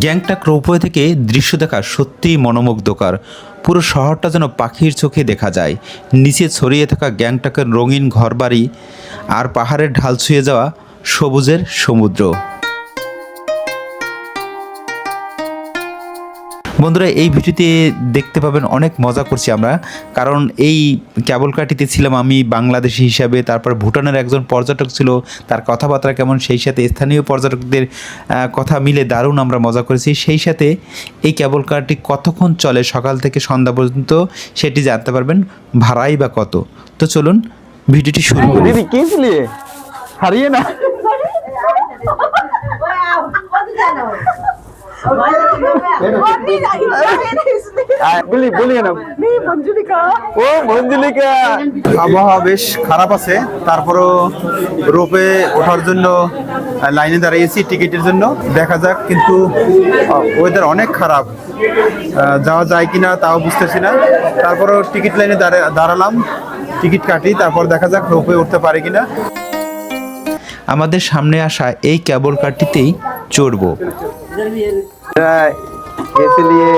Gangtok ropeway থেকে দৃশ্য দেখা সত্যিই মনোমুগ্ধকর। পুরো শহরটা যেন পাখির চোখে দেখা যায়। নিচে ছড়িয়ে থাকা গ্যাংটকের রঙিন ঘরবাড়ি আর পাহাড়ের ঢাল ছুঁয়ে যাওয়া সবুজের সমুদ্র। বন্ধুরা এই ভিডিওতে দেখতে পাবেন অনেক মজা করছি আমরা। কারণ এই ক্যাবল কাটিতে ছিলাম আমি বাংলাদেশি হিসাবে তারপর ভুটানের একজন পর্যটক ছিল তার কথাবার্তা কেমন সেই সাথে স্থানীয় পর্যটকদের কথা মিলে দারুণ আমরা মজা করেছি। সেই সাথে এই ক্যাবল কারটি কতক্ষণ চলে সকাল থেকে সন্ধ্যা পর্যন্ত সেটি জানতে পারবেন ভাড়াই বা কত। তো চলুন ভিডিওটি শুরু করি। হারিয়ে না। বলি বলি ও মঞ্জুলিকা আবহাওয়া বেশ খারাপ আছে তারপরও রোপে ওঠার জন্য লাইনে দাঁড়িয়েছি টিকিটের জন্য দেখা যাক কিন্তু ওয়েদার অনেক খারাপ যাওয়া যায় কিনা তাও বুঝতেছি না তারপরও টিকিট লাইনে দাঁড়ালাম টিকিট কাটি তারপর দেখা যাক রোপে উঠতে পারে কিনা আমাদের সামনে আসা এই ক্যাবল কারটিতেই চড়ব इसलिए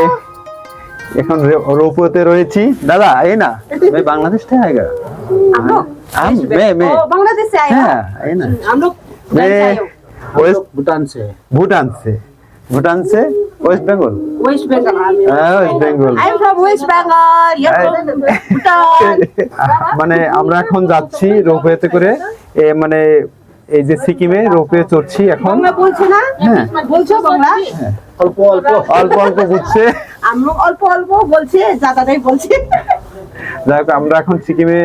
এখন রোপওয়েতে রয়েছি দাদা এই না मैं बांग्लादेश से आएगा हम लोग हम मैं मैं ओ, बांग्लादेश से आए हो? हाँ आई ना हम लोग उधर से आए हो? वेस्ट भूटान से भूटान से भूटान से वेस्ट बंगाल वेस्ट बंगाल हाँ West Bengal I am from West Bengal you from Bhutan মানে আমরা এখন যাচ্ছি রোপওয়েতে করে এ মানে এই যে সিকিমে রোপে চড়ছি এখন। হ্যাঁ। অল্প অল্প। অল্প অল্প বুঝছে। আমরা অল্প অল্প বলছে যাতাটাই বলছে। যাই হোক আমরা এখন সিকিমে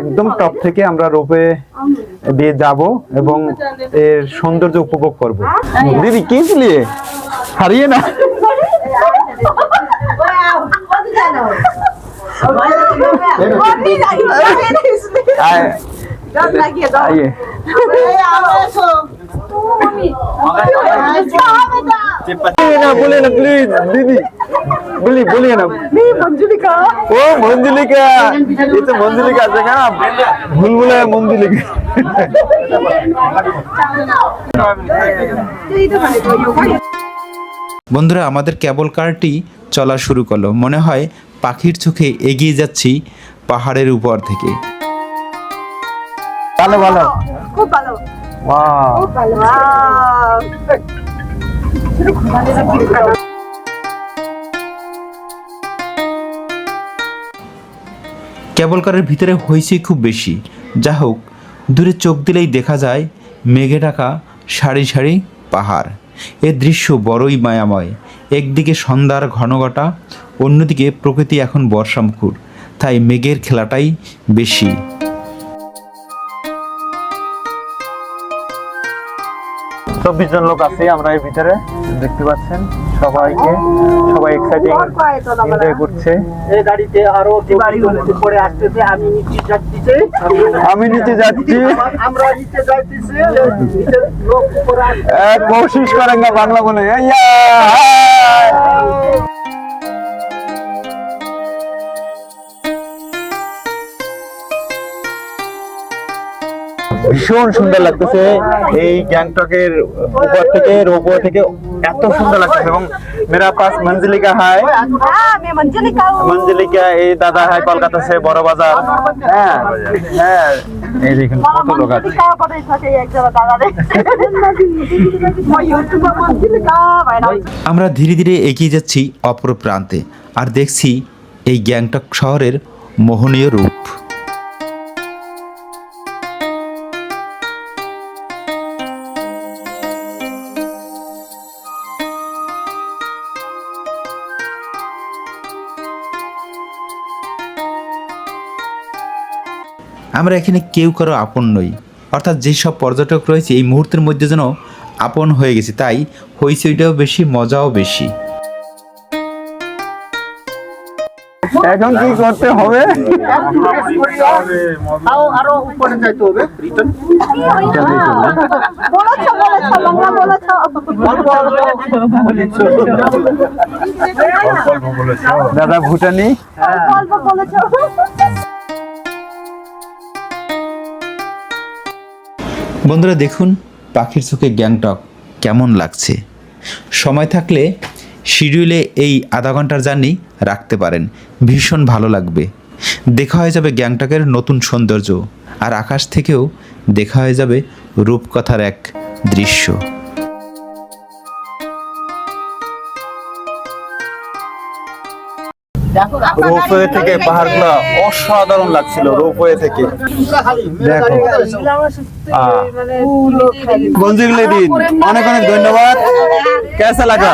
একদম টপ থেকে আমরা রোপে দিয়ে যাব এবং এর সৌন্দর্য উপভোগ করব। দিদি কি লিয়ে হারিয়ে না? লাগিয়ে দাও। বন্ধুরা আমাদের কেবল কারটি চলা শুরু করল। মনে হয় পাখির চোখে এগিয়ে যাচ্ছি পাহাড়ের উপর থেকে। ভালো ভালো। খুব ভালো। খুব ভালো ভিতরে হইচই খুব বেশি। যা হোক দূরে চোখ দিলেই দেখা যায় মেঘে ঢাকা সারি সারি পাহাড়। এ দৃশ্য বড়ই মায়াময়। একদিকে সন্ধ্যার ঘনঘটা অন্যদিকে প্রকৃতি এখন বর্ষামুখর। তাই মেঘের খেলাটাই বেশি। চব্বিশ জন লোক আছে আমরা এর ভিতরে দেখতে পাচ্ছেন সবাইকে। সবাই এক্সাইটিং এনজয় করছে। এই গাড়িতে আরও বাড়ি পরে আসতেছে আমি নিচে যাচ্ছি। আমি নিচে যাচ্ছি। আমরা নিচে যাইতেছি নিচে লোক উপরে আসছে কোশিশ করেন না বাংলা বলে। ভীষণ সুন্দর লাগতেছে। এই গ্যাংটকের উপর থেকে রোপো থেকে এত সুন্দর লাগতেছে এবং মেরা পাস মঞ্জিলিকা হায়। মঞ্জিলিকা এই দাদা হায় কলকাতা সে বড় বাজার। হ্যাঁ, হ্যাঁ। এই দেখুন কত লোক আছে। আমরা ধীরে ধীরে এগিয়ে যাচ্ছি অপর প্রান্তে আর দেখছি এই গ্যাংটক শহরের মোহনীয় রূপ। আমরা এখানে কেউ কারও আপন নই। অর্থাৎ যেসব পর্যটক রয়েছে এই মুহূর্তের মধ্যে যেন আপন হয়ে গেছে। তাই হইচইটাও বেশি মজাও বেশি। এখন কি করতে হবে? তাও আরও বন্ধুরা দেখুন, পাখির চোখে গ্যাংটক কেমন লাগছে। সময় থাকলে শিডিউলে এই আধা ঘণ্টার জার্নি রাখতে পারেন। ভীষণ ভালো লাগবে। দেখা হয়ে যাবে গ্যাংটকের নতুন সৌন্দর্য, আর আকাশ থেকেও দেখা হয়ে যাবে রূপকথার এক দৃশ্য। রোপওয়ে থেকে পাহাড়গুলো অসাধারণ লাগছিল রোপওয়ে থেকে। দেখো। গঞ্জিং দিন। অনেক অনেক ধন্যবাদ। কেসা লাগা।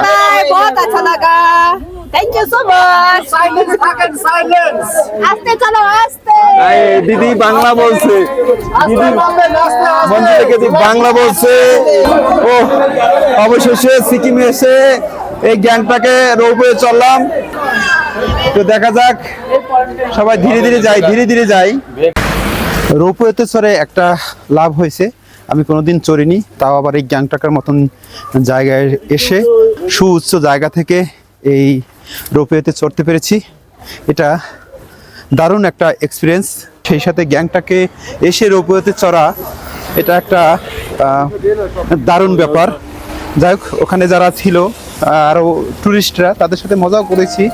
দিদি বাংলা বলছে। দিদি মঞ্জিলা দিদি বাংলা বলছে। ও অবশেষে সিকিমে এসে এই গ্যাংটাকে রোপওয়ে চললাম। তো দেখা যাক, সবাই ধীরে ধীরে যাই ধীরে ধীরে যাই রোপওয়েতে চড়ে একটা লাভ হয়েছে। আমি কোনোদিন চড়িনি, তাও আবার এই গ্যাংটাকার মতন জায়গায় এসে সুউচ্চ জায়গা থেকে এই রোপওয়েতে চড়তে পেরেছি। এটা দারুণ একটা এক্সপিরিয়েন্স সেই সাথে গ্যাংটাকে এসে রোপওয়েতে চড়া, এটা একটা দারুণ ব্যাপার। যাই হোক, ওখানে যারা ছিল আরও টুরিস্টরা তাদের সাথে মজাও করেছি।